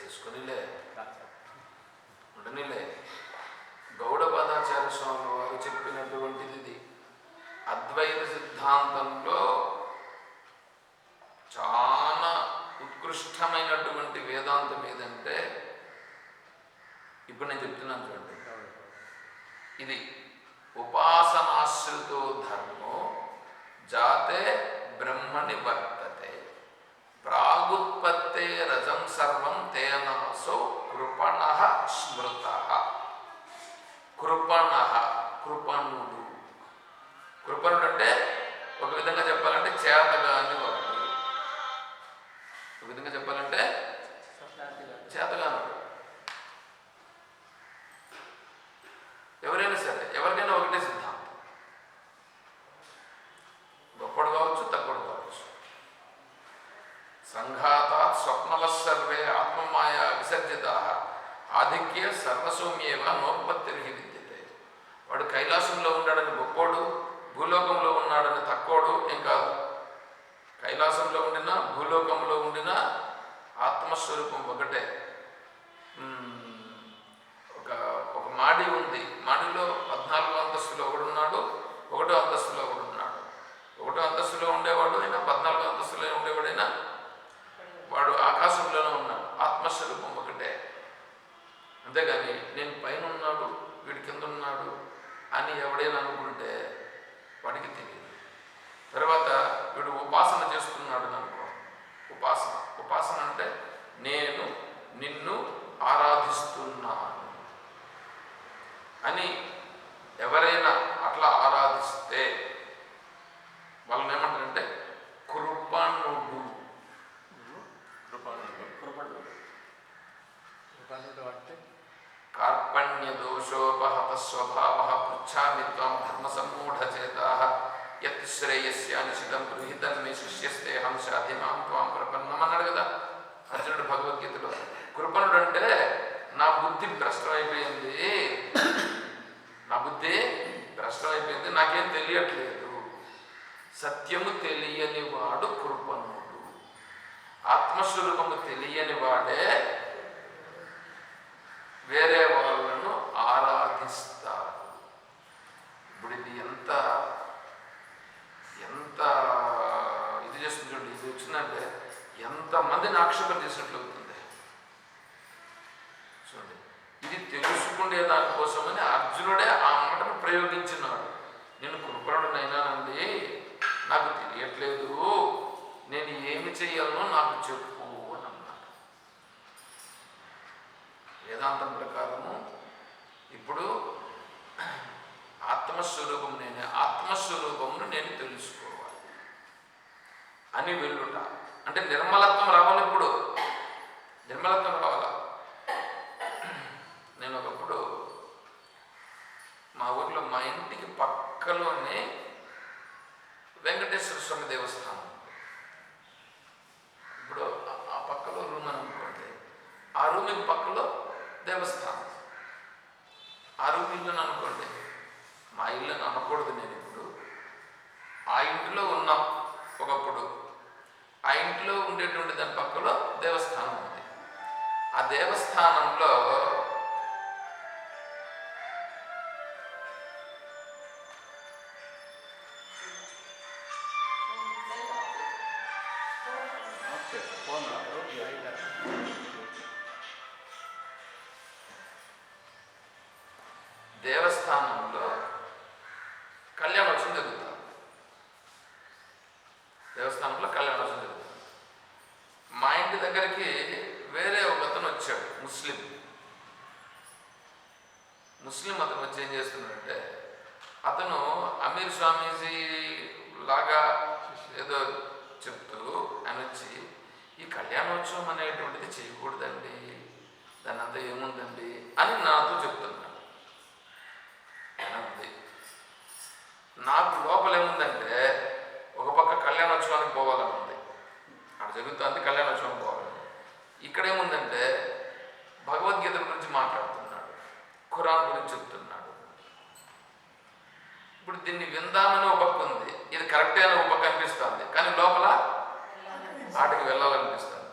చేసుకునిలే. ఉండనిలే. గౌడపాదాచార్య స్వామి వారు చెప్పినటువంటిది ఇది అద్వైత సిద్ధాంతంలో చాలా ఉత్కృష్టమైనటువంటి వేదాంతం ఏదంటే ఇప్పుడు నేను చెప్తున్నాను చూడండి. ఇది ఉపాసనాశ్రితో ధర్మో జాతే బ్రహ్మని వర్తతే ప్రాగుత్పత్తే రజం సర్వం smell కైలాసంలో ఉండినా భూలోకంలో ఉండినా ఆత్మస్వరూపం ఒకటే మ్మ్. ఒక ఒక మాడి ఉంది మాడిలో పద్నాలుగో అంతస్తులో ఒకడున్నాడు ఒకటో అంతస్తులో ఒకడున్నాడు ఒకటో అంతస్తులో ఉండేవాడు అయినా పద్నాలుగో అంతస్తులో ఉండేవాడైనా వాడు ఆకాశంలోనే ఉన్నాడు ఆత్మస్వరూపం ఒకటే అంతేగాని నేను పైన ఉన్నాడు వీడి కింద ఉన్నాడు అని ఎవడైనా అనుకుంటే వాడికి తెలియదు తర్వాత వీడు ఉపాసన చేస్తున్నాడు అని అనుకో ఉపాసన ఉపాసన అంటే నేను నిన్ను ఆరాధిస్తున్నాను ఎవరైనా అట్లా ఆరాధిస్తే ఆత్మస్వరూపము తెలియని వాడే వేరే వాళ్ళను ఆరాధిస్తారు. ఇప్పుడు ఇది ఎంత ఎంత ఇది చేస్తుంది చూడండి ఇది వచ్చిందంటే ఎంతమందిని ఆక్షేపణ చేసినట్లు అవుతుంది చూడండి ఇది తెలుసుకునే దానికోసమని అర్జునుడే ఆ మాటను ప్రయోగించినాడు నేను కృపణుడనైనానండి నాకు తెలియట్లేదు నేను ఏమి చేయాలనో నాకు చెప్పు అని అన్నాడు వేదాంతం ప్రకారము ఇప్పుడు ఆత్మస్వరూపం నేను ఆత్మస్వరూపమును నేను తెలుసుకోవాలి అని వెళ్ళుట. అంటే నిర్మలత్వం రావాలి ఇప్పుడు. నిర్మలత్వం రావాలా? నేను ఒకప్పుడు మా ఊర్లో మా ఇంటికి పక్కలోనే వెంకటేశ్వర స్వామి దేవస్థానం. ఇప్పుడు ఆ- పక్కలో రూమ్ అని అనుకోండి. ఆ రూమ్కి పక్కలో దేవస్థానం. ఆ రూమ్ ఇల్లు అనుకోండి. మా ఇల్లు అని అనకూడదు నేను ఇప్పుడు. ఆ ఇంటిలో ఉన్నాం ఒకప్పుడు ఆ ఇంట్లో ఉండేటువంటి దాని పక్కలో దేవస్థానం ఉంది. ఆ దేవస్థానంలో ఏదో చెప్తూ అని వచ్చి ఈ కళ్యాణోత్సవం అనేటువంటిది చేయకూడదండి దాని అంతా ఏముందండి అని నాతో చెప్తున్నాడు ఆయన నాకు లోపల ఏముందంటే ఒక పక్క కళ్యాణోత్సవానికి పోవాలని ఉంది అక్కడ జరుగుతుంది కళ్యాణోత్సవం పోవాలని ఇక్కడ ఏముందంటే భగవద్గీత గురించి మాట్లాడుతున్నాడు ఖురాన్ గురించి చెప్తున్నాడు. ఇప్పుడు దీన్ని విందామని ఒక పక్క ఉంది. ఇది కరెక్టే అని ఒప్ప కనిపిస్తుంది. కానీ లోపల ఆటకి వెళ్ళాలనిపిస్తుంది.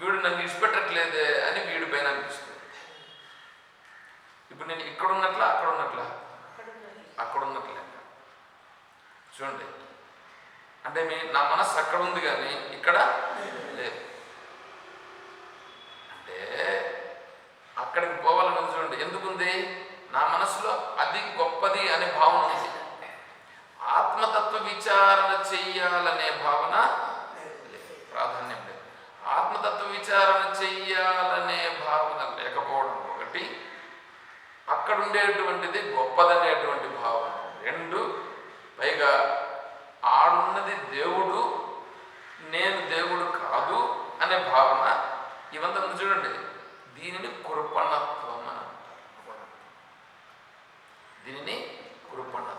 వీడు నన్ను ఇష్టపెట్టట్లేదే అని వీడి పైన అనిపిస్తుంది. ఇప్పుడు నేను ఇక్కడ ఉన్నట్లా అక్కడ ఉన్నట్లా? అక్కడ ఉన్నట్లే. చూడండి. అంటే మీ నా మనస్సు అక్కడ ఉంది కానీ ఇక్కడ లేదు. అంటే అక్కడికి పోవాలని చూడండి. ఎందుకుంది? నా మనసులో అది గొప్పది అనే భావన ఉంది. ఆత్మతత్వ విచారణ చెయ్యాలనే భావన లేదు ప్రాధాన్యం లేదు. ఆత్మతత్వ విచారణ చెయ్యాలనే భావన లేకపోవడం ఒకటి అక్కడ ఉండేటువంటిది గొప్పదనేటువంటి భావన. రెండు పైగా ఆడున్నది దేవుడు నేను దేవుడు కాదు అనే భావన ఇవంతా ఉంది చూడండి. దీనిని కృపణత్వం అని అంటారు. దీనిని కృపణత్వం.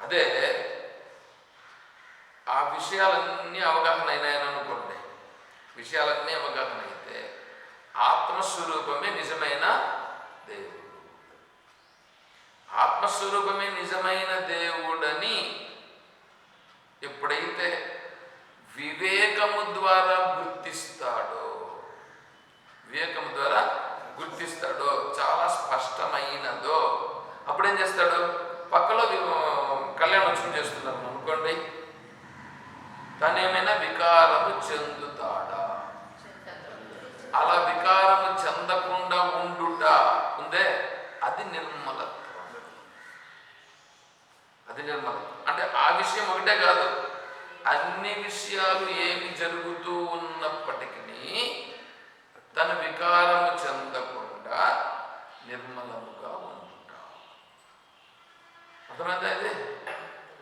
అదే విషయాలన్నీ అవగాహన అయినాయని అనుకోండి. విషయాలన్నీ అవగాహన అయితే ఆత్మస్వరూపమే నిజమైన దేవుడు. ఆత్మస్వరూపమే నిజమైన దేవుడని ఎప్పుడైతే వివేకము ద్వారా గుర్తిస్తాడో వివేకము ద్వారా గుర్తిస్తాడో చాలా స్పష్టమైనదో అప్పుడేం చేస్తాడు? పక్కలో కళ్యాణోత్సవం చేస్తున్నారు అనుకోండి తను ఏమైనా వికారము చెందుతాడా? అలా వికారము చెందకుండా ఉండుట ఉందే అది నిర్మలత్వం. అది నిర్మలం అంటే ఆ విషయం ఒకటే కాదు. అన్ని విషయాలు ఏమి జరుగుతూ ఉన్నప్పటికీ తన వికారము చెందకుండా నిర్మలముగా ఉండుట. అర్థమైందా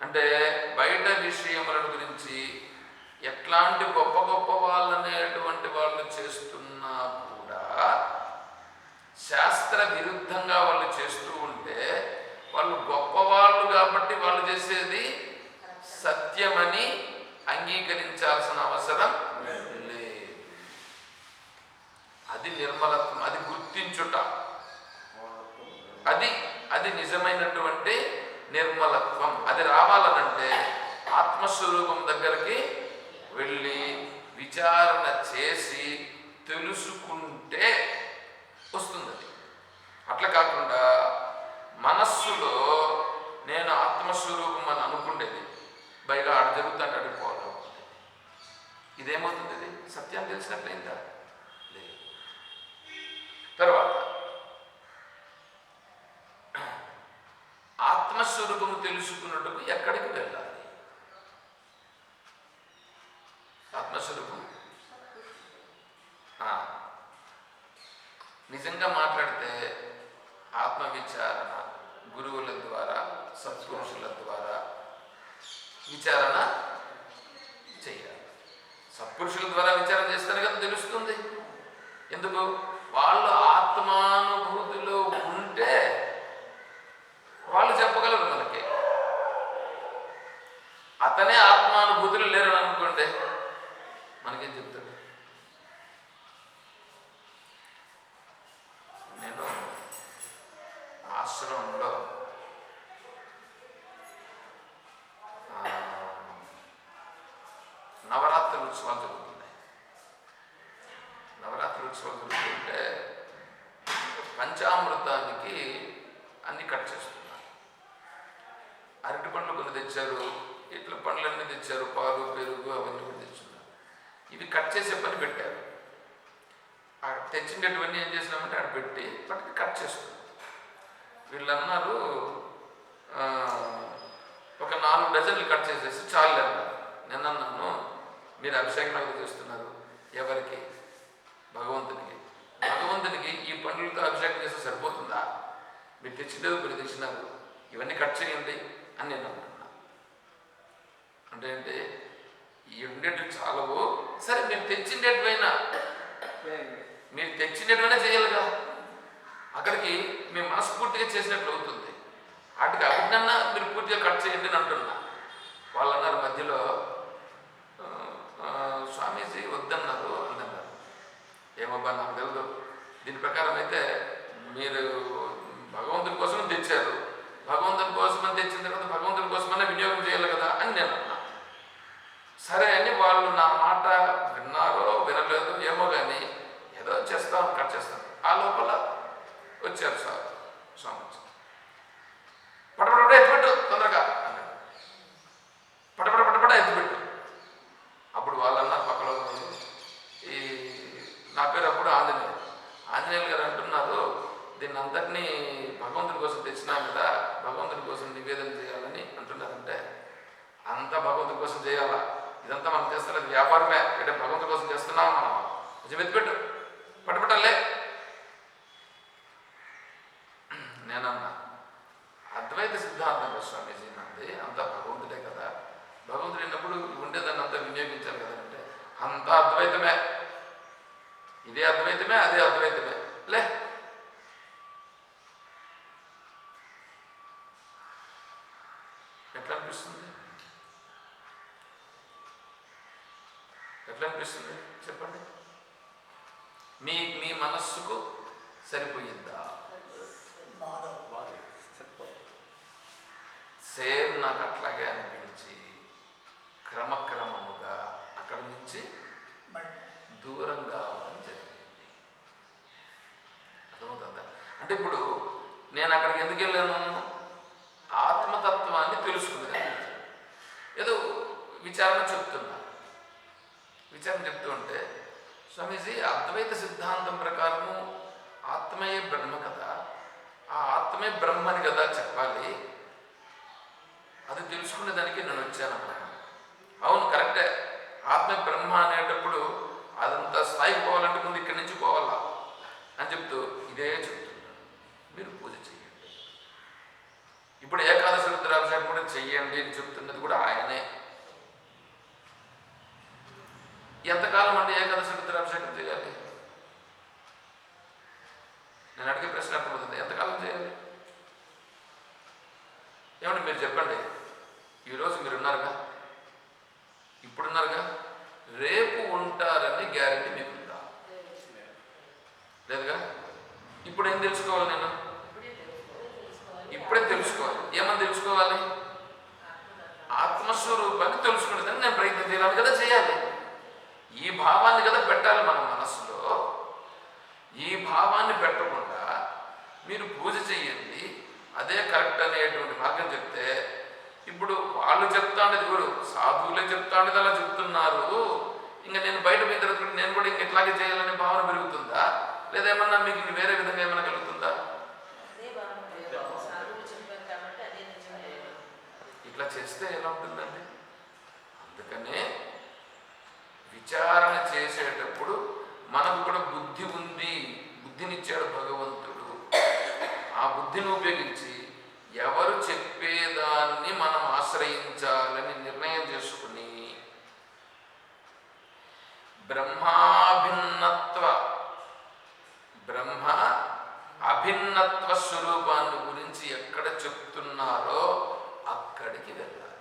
అంటే బయట విషయముల గురించి ఎట్లాంటి గొప్ప గొప్ప వాళ్ళనేటువంటి వాళ్ళు చేస్తున్నా desaprendam. ఉత్సవాలు జరుగుతున్నాయి నవరాత్రి ఉత్సవాలు జరుగుతుంటే పంచామృతానికి అన్ని కట్ చేస్తున్నారు అరటి పండ్లు కొన్ని తెచ్చారు ఇట్ల పండ్లన్నీ తెచ్చారు పాలు పెరుగు అవన్నీ కూడా తెచ్చున్నారు ఇవి కట్ చేసే పని పెట్టారు ఆ ఏం చేసినామంటే ఆడ పెట్టి వాటికి కట్ చేస్తున్నారు వీళ్ళు అన్నారు ఆ, ఒక నాలుగు డజన్లు కట్ చేసేసి చాలు అన్నారు నేను అన్నాను మీరు అభిషేకం ఎవరు చేస్తున్నారు. ఎవరికి? భగవంతునికి. భగవంతునికి ఈ పండ్లతో అభిషేకం చేస్తే సరిపోతుందా? మీరు తెచ్చినవి మీరు తెచ్చినారు. ఇవన్నీ కట్ చేయండి అని నేను అంటున్నా అంటే ఏంటి? ఈ ఉండేటివి చాలవు. సరే మీరు తెచ్చిండేటివైనా మీరు తెచ్చినట్టుగానే చేయాలిగా అక్కడికి మీ మనస్ఫూర్తిగా చేసినట్లు అవుతుంది. వాటికి అభిజ్ఞాన మీరు పూర్తిగా కట్ చేయండి అని అంటున్నా. వాళ్ళు అన్నారు మధ్యలో స్వామీజీ వద్దన్నారు అందన్నారు. ఏమబ్బా నాకు తెలియదు దీని ప్రకారం అయితే మీరు భగవంతుని కోసం తెచ్చారు. భగవంతుని కోసమని తెచ్చిన తర్వాత భగవంతుని కోసమనే వినియోగం చేయాలి కదా అని నేను అన్నా. సరే అని వాళ్ళు నా మాట విన్నారో వినలేదు ఏమో కానీ ఏదో చేస్తాం కట్ చేస్తాం. ఆ లోపల వచ్చారు సార్ స్వామి వచ్చారు. ఎత్తుపెట్టు తొందరగా అన్నాడు. వీళ్ళందరినీ భగవంతుడి కోసం తెచ్చినా కదా భగవంతుడి కోసం నివేదన చేయాలని అంటున్నారంటే అంతా భగవంతుడి కోసం చేయాలా? ఇదంతా మనం చేస్తున్నది వ్యాపారమే. అంటే భగవంతుడి కోసం చేస్తున్నాం మనం. నిజం ఎత్తిపెట్టు పట్టుబట్టలే. అనిపిస్తుంది ఎట్లా అనిపిస్తుంది చెప్పండి మీ మీ మనస్సుకు సరిపోయిందా సేమ్ నాకు అట్లాగే అనిపించి క్రమక్రమముగా అక్కడి నుంచి దూరంగా అవడం జరిగింది అర్థమవుతుందా అంటే ఇప్పుడు నేను అక్కడికి ఎందుకు వెళ్ళాను విచారణ చెప్తున్నా. విచారణ చెప్తూ ఉంటే స్వామీజీ అద్వైత సిద్ధాంతం ప్రకారము ఆత్మయే బ్రహ్మ కదా. ఆ ఆత్మే బ్రహ్మని కదా చెప్పాలి. అది తెలుసుకునే దానికి నేను వచ్చాను అవును కరెక్టే. ఆత్మ బ్రహ్మ అనేటప్పుడు అదంతా స్థాయికి పోవాలంటే ముందు ఇక్కడి నుంచి పోవాలా అని చెప్తూ ఇదే చెప్తున్నాను మీరు పూజ చేయండి ఇప్పుడు ఏకాదశి రుద్రాభిషేకం కూడా చెయ్యండి అని చెప్తున్నది కూడా ఆయనే. ఎంతకాలం అంటే ఏకాదశి రుద్రాభిషేకం చేయాలి? నేను అడిగే ప్రశ్న అర్థమవుతుంది. ఎంతకాలం చేయాలి? ఏమండి మీరు చెప్పండి. ఈరోజు మీరు ఉన్నారుగా ఇప్పుడున్నారుగా రేపు ఉంటారని గ్యారంటీ మీకు ఉందా లేదుగా ఇప్పుడు ఏం తెలుసుకోవాలి నేను ఇప్పుడే తెలుసుకోవాలి ఏమని తెలుసుకోవాలి ఆత్మస్వరూపాన్ని తెలుసుకునేదని నేను ప్రయత్నం చేయాలి కదా చేయాలి ఈ భావాన్ని కదా పెట్టాలి మన మనస్సులో ఈ భావాన్ని పెట్టకుండా మీరు పూజ చెయ్యండి అదే కరెక్ట్ అనేటువంటి మార్గం చెప్తే ఇప్పుడు వాళ్ళు చెప్తా ఉండేది కూడా సాధువులే చెప్తా ఉండేది అలా చెప్తున్నారు ఇంకా నేను బయట పోయిన తర్వాత కూడా నేను కూడా ఇంక ఇట్లాగే చేయాలనే భావన పెరుగుతుందా లేదా ఏమన్నా మీకు ఇంక వేరే విధంగా ఏమైనా కలుగుతుందా అదే బాగుంటుంది సాధువులు చెప్పారు కాబట్టి అదే నిజమే ఇట్లా చేస్తే ఎలా ఉంటుందండి అందుకనే విచారణ చేసేటప్పుడు మనకు కూడా బుద్ధి ఉంది బుద్ధినిచ్చాడు భగవంతుడు ఆ బుద్ధిని ఉపయోగించి ఎవరు చెప్పేదాన్ని మనం ఆశ్రయించాలని నిర్ణయం చేసుకుని బ్రహ్మాభిన్నత్వ బ్రహ్మ అభిన్నత్వ స్వరూపాన్ని గురించి ఎక్కడ చెప్తున్నారో అక్కడికి వెళ్ళాలి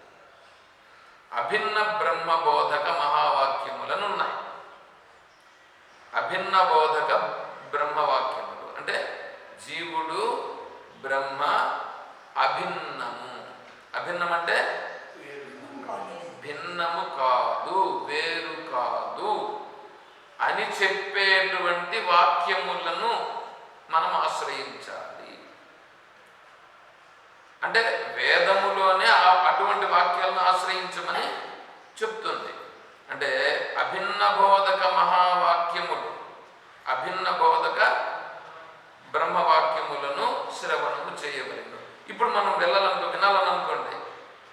అభిన్న బ్రహ్మ బోధక మహావాక్యములను ఉన్నాయి అభిన్న బోధక బ్రహ్మవాక్యములు. అంటే జీవుడు బ్రహ్మ అభిన్నము. అభిన్నం అంటే భిన్నము కాదు వేరు కాదు. అని చెప్పేటువంటి వాక్యములను మనం ఆశ్రయించాలి. అంటే వేదములోనే ఆ- అటువంటి వాక్యాలను ఆశ్రయించమని చెప్తుంది. అంటే అభిన్న బోధక మహావాక్యములు. అభిన్న బోధక బ్రహ్మవాక్యములను శ్రవణము చేయవలను ఇప్పుడు మనం వెళ్ళాలనుకో వినాలని అనుకోండి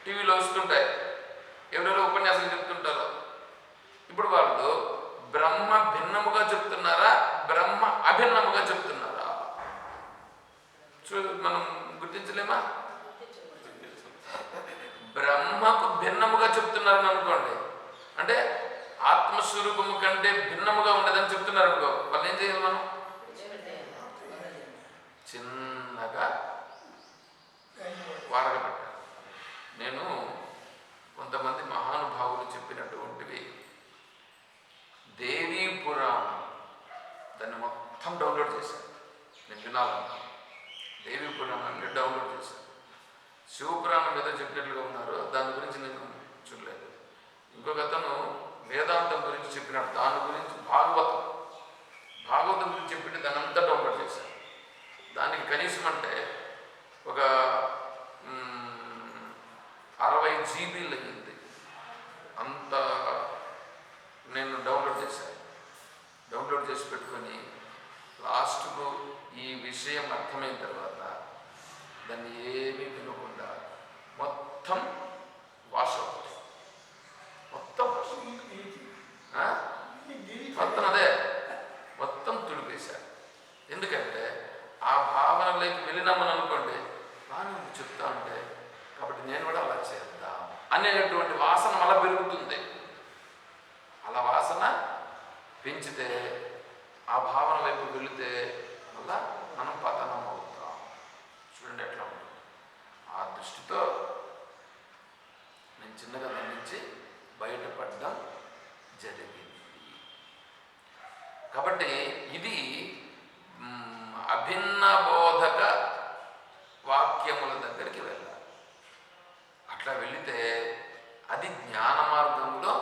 టీవీలో వస్తుంటాయి ఎవరెవరో ఉపన్యాసం చెప్తుంటారో ఇప్పుడు వాళ్ళు బ్రహ్మ భిన్నముగా చెప్తున్నారా బ్రహ్మ అభిన్నముగా చెప్తున్నారా చూ మనం గుర్తించలేమా బ్రహ్మకు భిన్నముగా చెప్తున్నారని అనుకోండి అంటే ఆత్మస్వరూపము కంటే భిన్నముగా ఉండదని చెప్తున్నారు అనుకో వాళ్ళు ఏం చేయాలి మనం చిన్నగా వాడగబట్టాలి నేను కొంతమంది మహానుభావులు చెప్పినటువంటివి దేవీ పురాణం దాన్ని మొత్తం డౌన్లోడ్ చేశాను. నేను వినాలను. దేవీ పురాణాన్ని డౌన్లోడ్ చేశాను శివపురాణం మీద చెప్పినట్లుగా ఉన్నారు. దాని గురించి నేను చూడలేదు. ఇంకొక అతను వేదాంతం గురించి చెప్పినాడు. దాని గురించి భాగవతం. భాగవతం గురించి చెప్పింటే దాన్ని అంతా డౌన్లోడ్ చేశాను. దానికి కనీసం అంటే ఒక అరవై జీబీలు అయ్యింది. అంత నేను డౌన్లోడ్ చేశాను. డౌన్లోడ్ చేసి పెట్టుకొని లాస్ట్కు ఈ విషయం అర్థమైన తర్వాత దాన్ని ఏమీ వినకుండా మొత్తం వాష్ అవుతుంది వాసన మళ్ళా పెరుగుతుంది అలా వాసన పెంచితే ఆ భావన వైపు వెళితే మళ్ళా మనం పతనం అవుతాం చూడండి ఎట్లా ఉంటుంది ఆ దృష్టితో నేను చిన్నగా దాని నుంచి బయటపడడం జరిగింది కాబట్టి ఇది మ్, అభిన్న బోధక వాక్యముల దగ్గరికి వెళ్ళాలి. అట్లా వెళితే అది జ్ఞాన మార్గంలో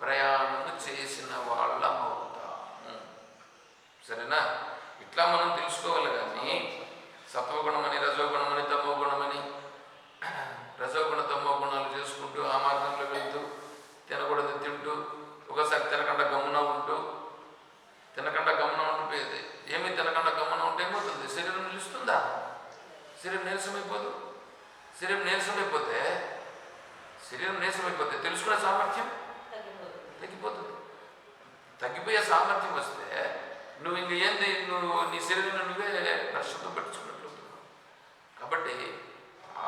ప్రయాణం చేసిన వాళ్ళం అవుతాము. సరేనా? ఇట్లా మనం తెలుసుకోవాలి కానీ సత్వగుణమని రజోగుణమని తమో గుణమని రజోగుణ తమో గుణాలు చేసుకుంటూ ఆ మార్గంలో వెళ్తూ తినకూడదు తింటూ ఒకసారి తినకుండా గమ్మున ఉంటూ తినకుండా గమనం ఉండిపోయేది ఏమి తినకుండా గమనం ఉంటే ఏమవుతుంది శరీరం నిలుస్తుందా శరీరం నీరసమైపోదు? శరీరం నీరసమైపోతే శరీరం నీరసమైపోతే తెలుసుకునే సామర్థ్యం తగ్గిపోతుంది. తగ్గిపోయే సామర్థ్యం వస్తే నువ్వు ఇంక ఏంది నువ్వు నీ శరీరం నువ్వే నష్టంతో పెట్టుకున్నట్లు. కాబట్టి ఆ,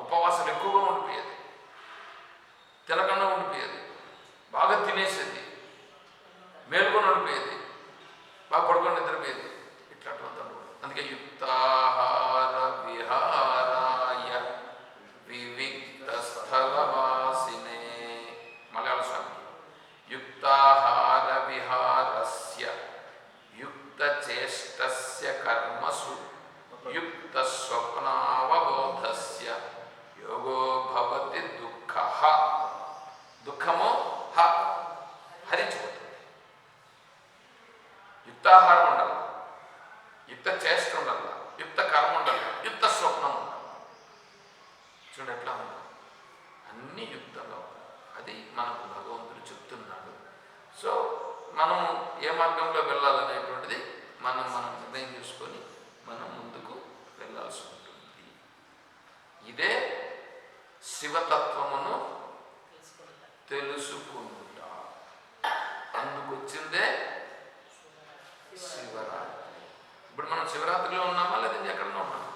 ఉపవాసం ఎక్కువగా ఉండిపోయేది. తినకుండా ఉండిపోయేది. బాగా తినేసేది. మేలుకొని ఉండిపోయేది. బాగా పడుకొని నిద్రపోయేది. ఉండకూడదు. అందుకే యుక్తాహార యుక్త స్వప్నావబోధస్య వచ్చిందే శివరాత్రి. ఇప్పుడు మనం శివరాత్రిలో ఉన్నామా లేదంటే ఎక్కడన్నా ఉన్నామా?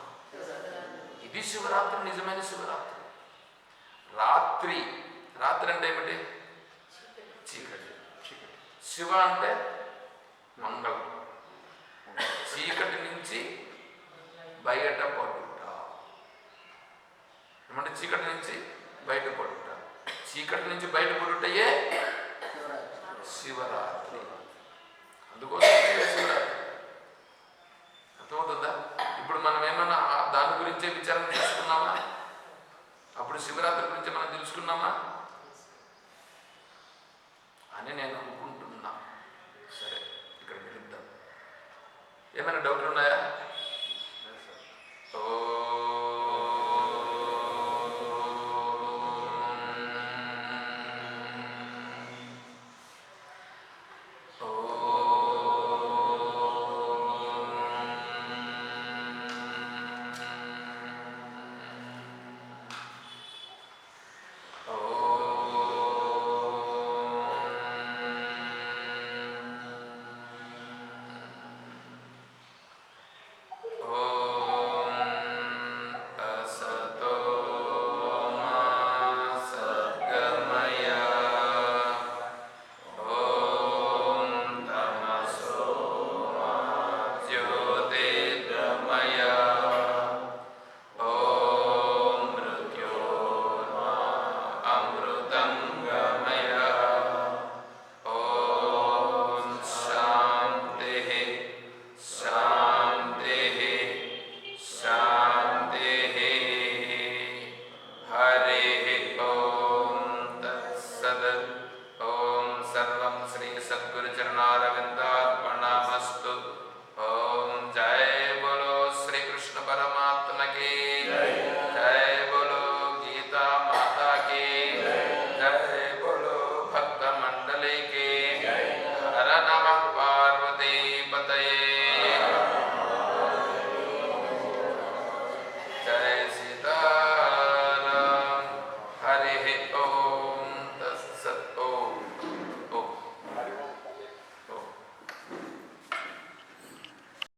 ఇది శివరాత్రి నిజమైన శివరాత్రి. రాత్రి రాత్రి అంటే ఏమిటి? చీకటి. చీకటి శివ అంటే మంగళం. చీకటి నుంచి బయట పడుట. ఏమంటే చీకటి నుంచి బయట పడుట. చీకటి నుంచి బయట పడుటయే శివరాత్రి. అందుకోసం